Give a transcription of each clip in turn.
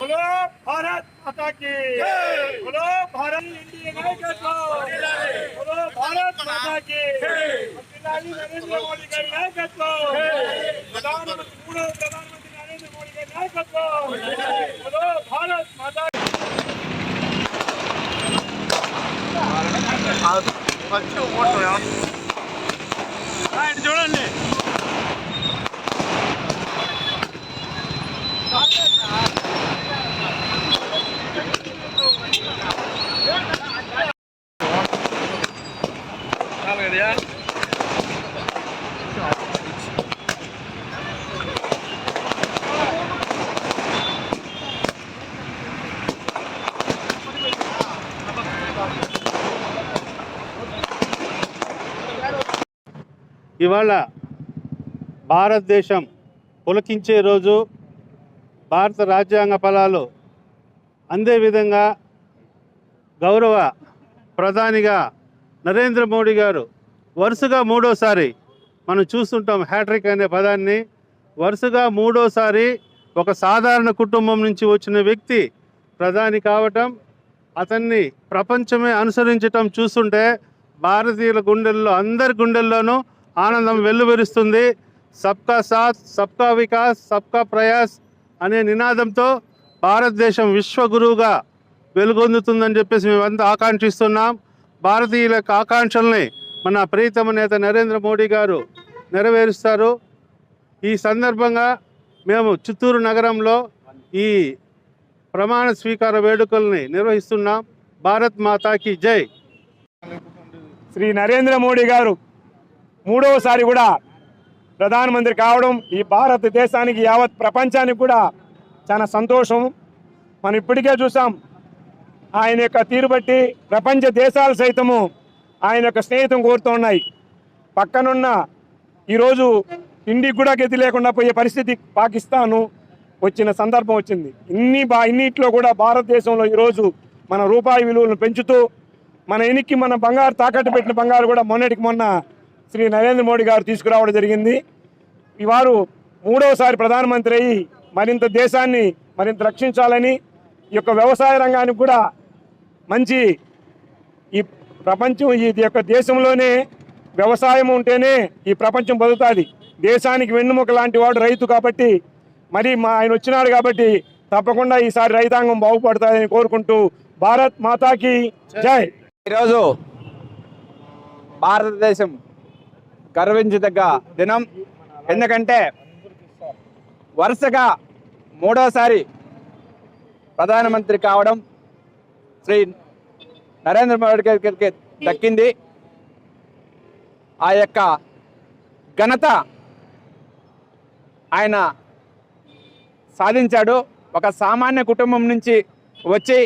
बोलो भारत माता की बोलो भारत इंडिया नायकत्व बोलो भारत माता की పిల్లాడి నరేంద్ర మోడీ గారి నాయకత్వం ప్రధానమంత్రి మూడో ప్రధానమంత్రి నరేంద్ర మోడీ గారి నాయకత్వం బోలో భారత్ మాతా 我救我手阳。哎，你就人你。ఇవాళ భారతదేశం పులకించే రోజు భారత రాజ్యాంగ ఫలాలు అందే విధంగా గౌరవ ప్రధానిగా నరేంద్ర మోడీ గారు వరుసగా మూడోసారి మనం చూస్తుంటాం హ్యాట్రిక్ అనే పదాన్ని. వరుసగా మూడోసారి ఒక సాధారణ కుటుంబం నుంచి వచ్చిన వ్యక్తి ప్రధాని కావటం అతన్ని ప్రపంచమే అనుసరించటం చూస్తుంటే భారతీయుల గుండెల్లో అందరి గుండెల్లోనూ ఆనందం వెల్లువెరుస్తుంది. సబ్కా సాత్ సబ్కా వికాస్ సబ్కా ప్రయాస్ అనే నినాదంతో భారతదేశం విశ్వగురువుగా వెలుగొందుతుందని చెప్పేసి మేమంతా ఆకాంక్షిస్తున్నాం. భారతీయుల యొక్క ఆకాంక్షల్ని మన ప్రీతమ నేత నరేంద్ర మోడీ గారు నెరవేరుస్తారు. ఈ సందర్భంగా మేము చిత్తూరు నగరంలో ఈ ప్రమాణ స్వీకార వేడుకల్ని నిర్వహిస్తున్నాం. భారత్ మాతాకి జై. శ్రీ నరేంద్ర మోడీ గారు మూడవసారి కూడా ప్రధానమంత్రి కావడం ఈ భారతదేశానికి యావత్ ప్రపంచానికి కూడా చాలా సంతోషం. మనం ఇప్పటికే చూసాం ఆయన యొక్క తీరు బట్టి ప్రపంచ దేశాలు సైతము ఆయన యొక్క స్నేహితం కోరుతున్నాయి పక్కనున్న ఈరోజు ఇండికి కూడా గతి లేకుండా పోయే పరిస్థితి పాకిస్తాను వచ్చిన సందర్భం వచ్చింది. ఇన్ని బా ఇన్నిట్లో కూడా భారతదేశంలో ఈరోజు మన రూపాయి విలువలను పెంచుతూ మన ఎనికి మన బంగారు తాకట్టు పెట్టిన బంగారు కూడా మొన్నటికి మొన్న శ్రీ నరేంద్ర మోడీ గారు తీసుకురావడం జరిగింది. ఈ వారు మూడవసారి ప్రధానమంత్రి అయ్యి మరింత దేశాన్ని మరింత రక్షించాలని ఈ యొక్క వ్యవసాయ రంగానికి కూడా మంచి ఈ ప్రపంచం ఈ యొక్క దేశంలోనే వ్యవసాయం ఉంటేనే ఈ ప్రపంచం బతుకుతుంది. దేశానికి వెన్నుముక లాంటి వాడు రైతు కాబట్టి మరి మా ఆయన వచ్చినాడు కాబట్టి తప్పకుండా ఈసారి రైతాంగం బాగుపడుతుందని కోరుకుంటూ భారత్ మాతాకి జై. ఈరోజు భారతదేశం గర్వించదగ్గ దినం. ఎందుకంటే వరుసగా మూడోసారి ప్రధానమంత్రి కావడం శ్రీ నరేంద్ర మోడీ గారికి దక్కింది. ఆ యొక్క ఘనత ఆయన సాధించాడు. ఒక సామాన్య కుటుంబం నుంచి వచ్చి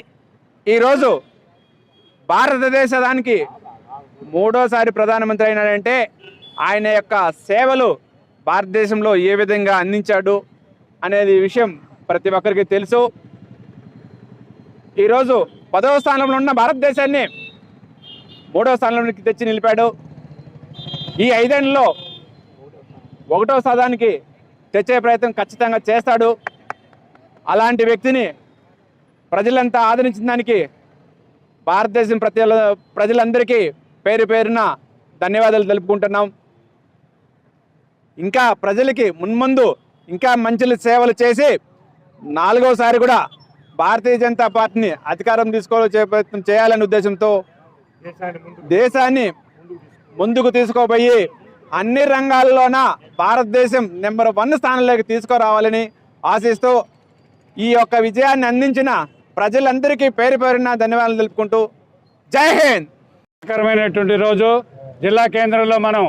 ఈరోజు భారతదేశానికి మూడోసారి ప్రధానమంత్రి అయినాడంటే ఆయన యొక్క సేవలు భారతదేశంలో ఏ విధంగా అందించాడు అనేది విషయం ప్రతి ఒక్కరికి తెలుసు. ఈరోజు పదవ స్థానంలో ఉన్న భారతదేశాన్ని మూడవ స్థానంలోకి తెచ్చి నిలిపాడు. ఈ ఐదేళ్ళలో ఒకటో స్థానానికి తెచ్చే ప్రయత్నం ఖచ్చితంగా చేస్తాడు. అలాంటి వ్యక్తిని ప్రజలంతా ఆదరించిన దానికి భారతదేశం ప్రతి ప్రజలందరికీ పేరు పేరున ధన్యవాదాలు తెలుపుకుంటున్నాం. ఇంకా ప్రజలకి మున్ముందు ఇంకా మంచి సేవలు చేసి నాలుగోసారి కూడా భారతీయ జనతా పార్టీని అధికారం తీసుకోవాలని ప్రయత్నం చేయాలనే ఉద్దేశంతో దేశాన్ని ముందుకు తీసుకుపోయి అన్ని రంగాల్లోన భారతదేశం నెంబర్ వన్ స్థానంలోకి తీసుకురావాలని ఆశిస్తూ ఈ యొక్క విజయాన్ని అందించిన ప్రజలందరికీ పేరు పేరున ధన్యవాదాలు తెలుపుకుంటూ జై హింద్. రోజు. జిల్లా కేంద్రంలో మనం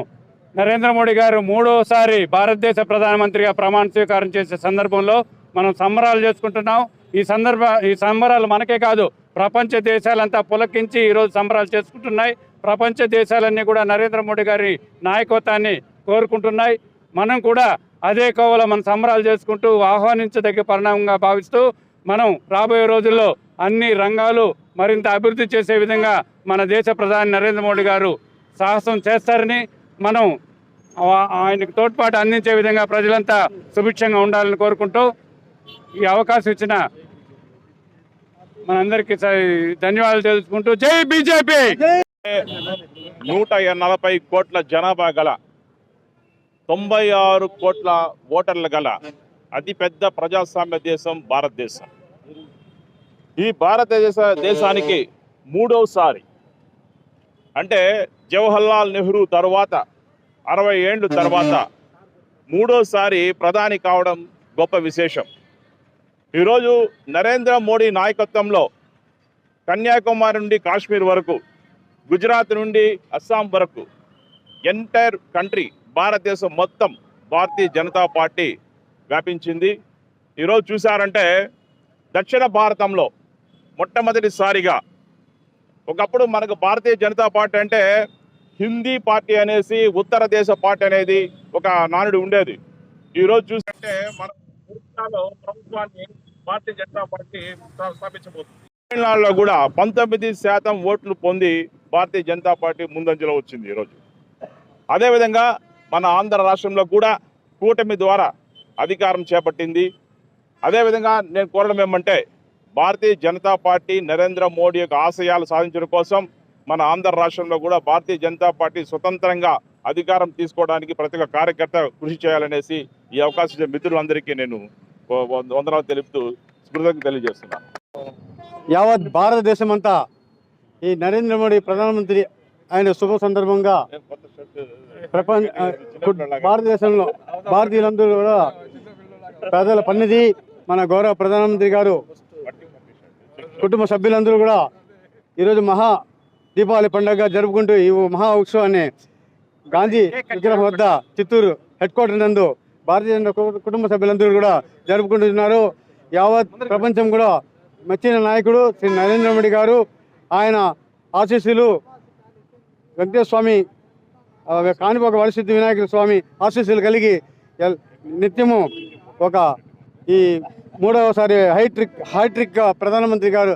నరేంద్ర మోడీ గారు మూడోసారి భారతదేశ ప్రధానమంత్రిగా ప్రమాణ స్వీకారం చేసే సందర్భంలో మనం సంబరాలు చేసుకుంటున్నాం. ఈ సందర్భ ఈ సంబరాలు మనకే కాదు ప్రపంచ దేశాలంతా పులకించి ఈరోజు సంబరాలు చేసుకుంటున్నాయి. ప్రపంచ దేశాలన్నీ కూడా నరేంద్ర మోడీ గారి నాయకత్వాన్ని కోరుకుంటున్నాయి. మనం కూడా అదే కోవలో మనం సంబరాలు చేసుకుంటూ ఆహ్వానించదగ్గ పరిణామంగా భావిస్తూ మనం రాబోయే రోజుల్లో అన్ని రంగాలు మరింత అభివృద్ధి చేసే విధంగా మన దేశ ప్రధాని నరేంద్ర మోడీ గారు సాహసం చేస్తారని మనం ఆయనకు తోడ్పాటు అందించే విధంగా ప్రజలంతా సుభిక్షంగా ఉండాలని కోరుకుంటూ ఈ అవకాశం ఇచ్చిన మనందరికీ స- ధన్యవాదాలు తెలుసుకుంటూ జై బీజేపీ! నూట నలభై కోట్ల జనాభా గల తొంభై ఆరు కోట్ల ఓటర్లు గల అతిపెద్ద ప్రజాస్వామ్య దేశం భారతదేశం. ఈ భారతదేశ దేశానికి మూడవసారి అంటే జవహర్లాల్ నెహ్రూ తర్వాత అరవై ఏండ్ల తర్వాత మూడోసారి ప్రధాని కావడం గొప్ప విశేషం. ఈరోజు నరేంద్ర మోడీ నాయకత్వంలో కన్యాకుమారి నుండి కాశ్మీర్ వరకు గుజరాత్ నుండి అస్సాం వరకు ఎంటైర్ కంట్రీ భారతదేశం మొత్తం భారతీయ జనతా పార్టీ వ్యాపించింది. ఈరోజు చూశారంటే దక్షిణ భారతంలో మొట్టమొదటిసారిగా ఒకప్పుడు మనకు భారతీయ జనతా పార్టీ అంటే హిందీ పార్టీ అనేసి ఉత్తర దేశ పార్టీ అనేది ఒక నానుడు ఉండేది. ఈరోజు చూసుకుంటే మన ఒరిస్సాలో ప్రభుత్వాన్ని భారతీయ జనతా పార్టీ స్థాపించబోతుంది. తమిళనాడులో కూడా పంతొమ్మిది శాతం ఓట్లు పొంది భారతీయ జనతా పార్టీ ముందంజలో వచ్చింది ఈరోజు అదేవిధంగా మన ఆంధ్ర రాష్ట్రంలో కూడా కూటమి ద్వారా అధికారం చేపట్టింది. అదేవిధంగా నేను కోరడం ఏమంటే భారతీయ జనతా పార్టీ నరేంద్ర మోడీ యొక్క ఆశయాలు సాధించడం కోసం మన ఆంధ్ర రాష్ట్రంలో కూడా భారతీయ జనతా పార్టీ స్వతంత్రంగా అధికారం తీసుకోవడానికి ప్రతి ఒక్క కార్యకర్త కృషి చేయాలనేసి ఈ అవకాశం మిత్రులందరికీ నేను వందనాలు తెలుపుతూ కృతజ్ఞతలు తెలియజేస్తున్నాను. యావత్ భారతదేశం అంతా ఈ నరేంద్ర మోడీ ప్రధానమంత్రి ఆయన శుభ సందర్భంగా ప్రపంచ భారతదేశంలో భారతీయులందరూ కూడా పేదల పన్నిది మన గౌరవ ప్రధానమంత్రి గారు కుటుంబ సభ్యులందరూ కూడా ఈరోజు మహా దీపావళి పండుగ జరుపుకుంటూ ఈ మహా ఉత్సవాన్ని గాంధీ విగ్రహం వద్ద చిత్తూరు హెడ్ క్వార్టర్ నందు భారతీయ జనతా కుటుంబ సభ్యులందరూ కూడా జరుపుకుంటున్నారు. యావత్ ప్రపంచం కూడా మెచ్చిన నాయకుడు శ్రీ నరేంద్ర మోడీ గారు. ఆయన ఆశీస్సులు వెంకటేశ్వర స్వామి ఆ, కాణిపాక వరసిద్ధి వినాయక స్వామి ఆశీస్సులు కలిగి నిత్యము ఒక ఈ మూడవసారి హైట్రిక్ హైట్రిక్ ప్రధానమంత్రి గారు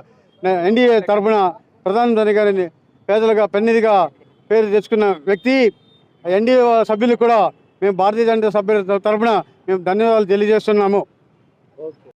ఎన్డీఏ తరఫున ప్రధానమంత్రి గారిని పేదలుగా పెన్నిదిగా పేరు తెచ్చుకున్న వ్యక్తి ఎన్డీఏ సభ్యులు కూడా మేము భారతీయ జనతా సభ్యుల తరఫున మేము ధన్యవాదాలు తెలియజేస్తున్నాము.